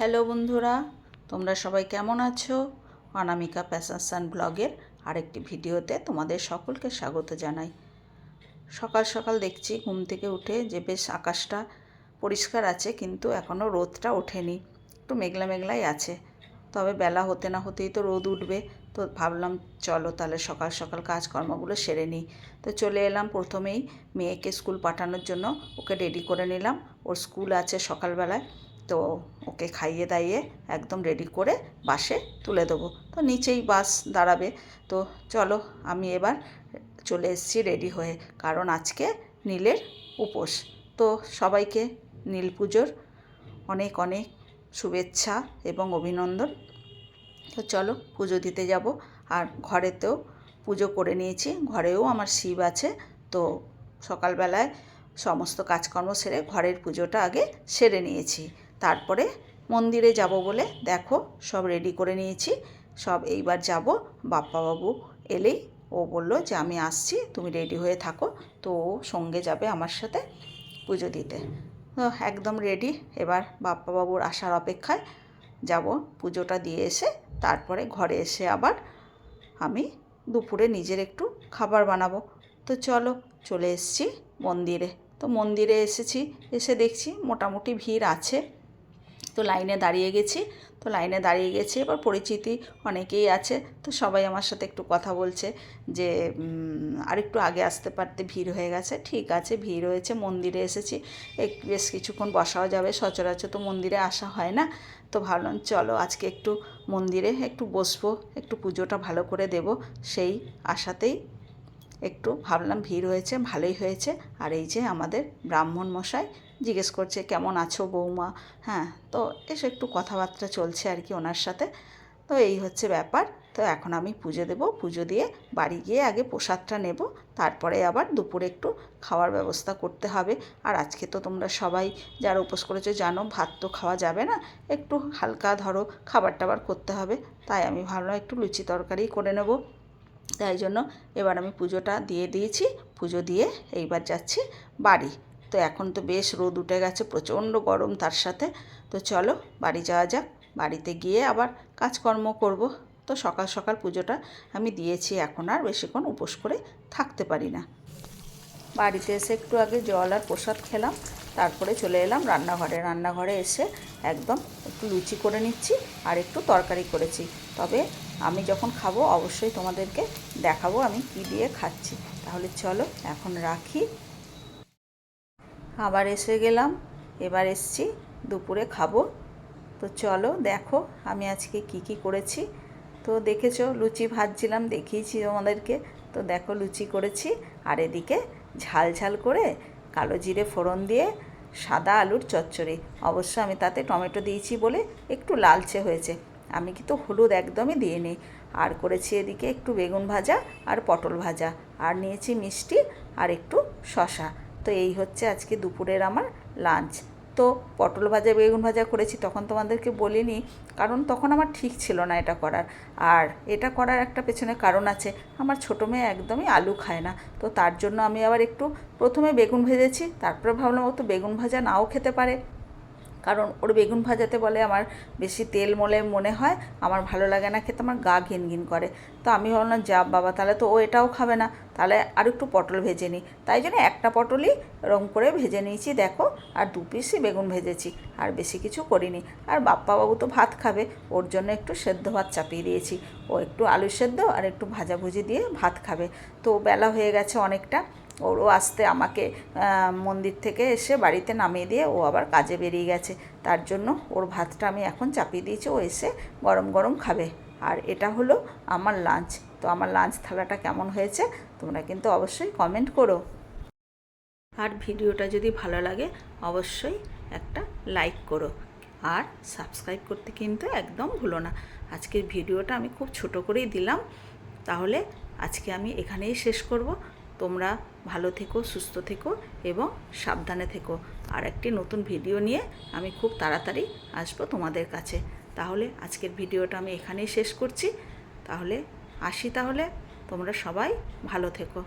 Hello বন্ধুরা, তোমরা সবাই কেমন আছো? অনামিকা প্যাশান ব্লগের আরেকটি ভিডিওতে তোমাদের সকলকে স্বাগত জানাই। সকাল সকাল দেখছি ঘুম থেকে উঠে যে বেশ আকাশটা পরিষ্কার আছে, কিন্তু এখনও রোদটা ওঠেনি। একটু মেঘলা মেঘলাই আছে। তবে বেলা হতে না হতেই তো রোদ উঠবে। তো ভাবলাম, চলো তাহলে সকাল সকাল কাজকর্মগুলো সেরে নিই। তো চলে এলাম প্রথমেই মেয়েকে স্কুল পাঠানোর জন্য। ওকে রেডি করে নিলাম। ওর স্কুল আছে সকালবেলায়। তো ওকে খাইয়ে দাইয়ে একদম রেডি করে বাসে তুলে দেবো। তো নিচেই বাস দাঁড়াবে। তো চলো আমি এবার চলে এসেছি রেডি হয়ে, কারণ আজকে নীলের উপোস। তো সবাইকে নীল পুজোর অনেক অনেক শুভেচ্ছা এবং অভিনন্দন। তো চলো পুজো দিতে যাব। আর ঘরেতেও পুজো করে নিয়েছি। ঘরেও আমার শিব আছে। তো সকালবেলায় সমস্ত কাজকর্ম সেরে ঘরের পুজোটা আগে সেরে নিয়েছি। তারপরে মন্দিরে যাব বলে দেখো সব রেডি করে নিয়েছি। সব এইবার যাব। বাপ্পাবাবু এলেই ও বলল যে, আমি আসছি, তুমি রেডি হয়ে থাকো। তো ও সঙ্গে যাবে আমার সাথে পুজো দিতে। একদম রেডি এবার বাপ্পাবাবুর আসার অপেক্ষায় যাব। পুজোটা দিয়ে এসে তারপরে ঘরে এসে আবার আমি দুপুরে নিজের একটু খাবার বানাবো। তো চলো, চলে এসেছি মন্দিরে। তো মন্দিরে এসেছি, এসে দেখছি মোটামুটি ভিড় আছে। তো লাইনে দাঁড়িয়ে গেছি। তো লাইনে দাঁড়িয়ে গেছি, এবার পরিচিতি অনেকেই আছে, তো সবাই আমার সাথে একটু কথা বলছে যে আরেকটু আগে আসতে পারতে ভিড় হয়ে গেছে। ঠিক আছে, ভিড় হয়েছে, মন্দিরে এসেছি। এক, বেশ কিছুক্ষণ বসাও যাবে, সচরাচর তো মন্দিরে আসা হয় না। তো ভাবলাম, চলো আজকে একটু মন্দিরে একটু বসবো, একটু পুজোটা ভালো করে দেব। সেই আশাতেই একটু ভাবলাম ভিড় হয়েছে, ভালোই হয়েছে। আর এই যে আমাদের ব্রাহ্মণ মশাই জিজ্ঞেস করছে, কেমন আছো বৌমা? হ্যাঁ তো এসে একটু কথাবার্তা চলছে আর কি ওনার সাথে। তো এই হচ্ছে ব্যাপার। তো এখন আমি পুজো দেবো। পুজো দিয়ে বাড়ি গিয়ে আগে প্রসাদটা নেব। তারপরে আবার দুপুরে একটু খাওয়ার ব্যবস্থা করতে হবে। আর আজকে তো তোমরা সবাই যারা উপোস করেছ জানো, ভাত তো খাওয়া যাবে না। একটু হালকা ধরো খাবার টাবার করতে হবে। তাই আমি ভাবলাম একটু লুচি তরকারি করে নেব। তাই জন্য এবার আমি পুজোটা দিয়ে দিয়েছি। পুজো দিয়ে এইবার যাচ্ছি বাড়ি। তো এখন তো বেশ রোদ উঠে গেছে, প্রচণ্ড গরম তার সাথে। তো চলো বাড়ি যাওয়া যাক, বাড়িতে গিয়ে আবার কাজকর্ম করব। তো সকাল সকাল পুজোটা আমি দিয়েছি, এখন আর বেশিক্ষণ উপোস করে থাকতে পারি না। বাড়িতে এসে একটু আগে জল আর প্রসাদ খেলাম, তারপরে চলে এলাম রান্নাঘরে। রান্নাঘরে এসে একদম একটু লুচি করে নিচ্ছি আর একটু তরকারি করেছি। তবে আমি যখন খাব অবশ্যই তোমাদেরকে দেখাবো আমি কি দিয়ে খাচ্ছি। তাহলে চলো এখন রাখি। আবার এসে গেলাম। এবার এসছি, দুপুরে খাব। তো চলো দেখো আমি আজকে কি কি করেছি। তো দেখেছ, লুচি ভাজছিলাম, দেখিয়েছি তোমাদেরকে। তো দেখো লুচি করেছি, আর এদিকে ঝাল ঝাল করে কালো জিরে ফোড়ন দিয়ে সাদা আলুর চচ্চড়ি। অবশ্য আমি তাতে টমেটো দিয়েছি বলে একটু লালচে হয়েছে। আমি কিন্তু হলুদ একদমই দিয়ে দিইনি। আর করেছি এদিকে একটু বেগুন ভাজা আর পটল ভাজা। আর নিয়েছি মিষ্টি আর একটু শশা তো এই হচ্ছে আজকে দুপুরের আমার লাঞ্চ তো পটল ভাজা, বেগুন ভাজা করেছি, তখন তোমাদেরকে বলিনি, কারণ তখন আমার ঠিক ছিল না এটা করার। আর এটা করার একটা পেছনে কারণ আছে, আমার ছোটো মেয়ে একদমই আলু খায় না। তো তার জন্য আমি আবার একটু প্রথমে বেগুন ভেজেছি, তারপরে ভাবলাম ও তো বেগুন ভাজা নাও খেতে পারে। কারণ ওর বেগুন ভাজাতে বলে আমার বেশি তেল মলে মনে হয়, আমার ভালো লাগে না খেতে, আমার গা ঘিন ঘিন করে। তো আমি ভাবলাম, যা বাবা, তাহলে তো ও এটাও খাবে না। তাহলে আর একটু পটল ভেজে নিই। তাই জন্য একটা পটলই রং করে ভেজে নিয়েছি, দেখো, আর দু পিসই বেগুন ভেজেছি, আর বেশি কিছু করিনি। আর বাপ্পা বাবু তো ভাত খাবে, ওর জন্য একটু সেদ্ধ ভাত চাপিয়ে দিয়েছি। ও একটু আলু সেদ্ধ আর একটু ভাজাভুজি দিয়ে ভাত খাবে। তো বেলা হয়ে গেছে অনেকটা ওরও আসতে আমাকে মন্দির থেকে এসে বাড়িতে নামিয়ে দিয়ে ও আবার কাজে বেরিয়ে গেছে। তার জন্য ওর ভাতটা আমি এখন চাপিয়ে দিয়েছি, ও এসে গরম গরম খাবে। আর এটা হলো আমার লাঞ্চ তো আমার লাঞ্চ থালাটা কেমন হয়েছে তোমরা কিন্তু অবশ্যই কমেন্ট করো। আর ভিডিওটা যদি ভালো লাগে অবশ্যই একটা লাইক করো। আর সাবস্ক্রাইব করতে কিন্তু একদম ভুলো না। আজকের ভিডিওটা আমি খুব ছোট করেই দিলাম। তাহলে আজকে আমি এখানেই শেষ করব। তোমরা ভালো থেকো, সুস্থ থেকো এবং সাবধানে থেকো। আর একটি নতুন ভিডিও নিয়ে আমি খুব তাড়াতাড়ি আসব তোমাদের কাছে। তাহলে আজকের ভিডিওটা আমি এখানেই শেষ করছি। তাহলে আসি তাহলে। তোমরা সবাই ভালো থেকো।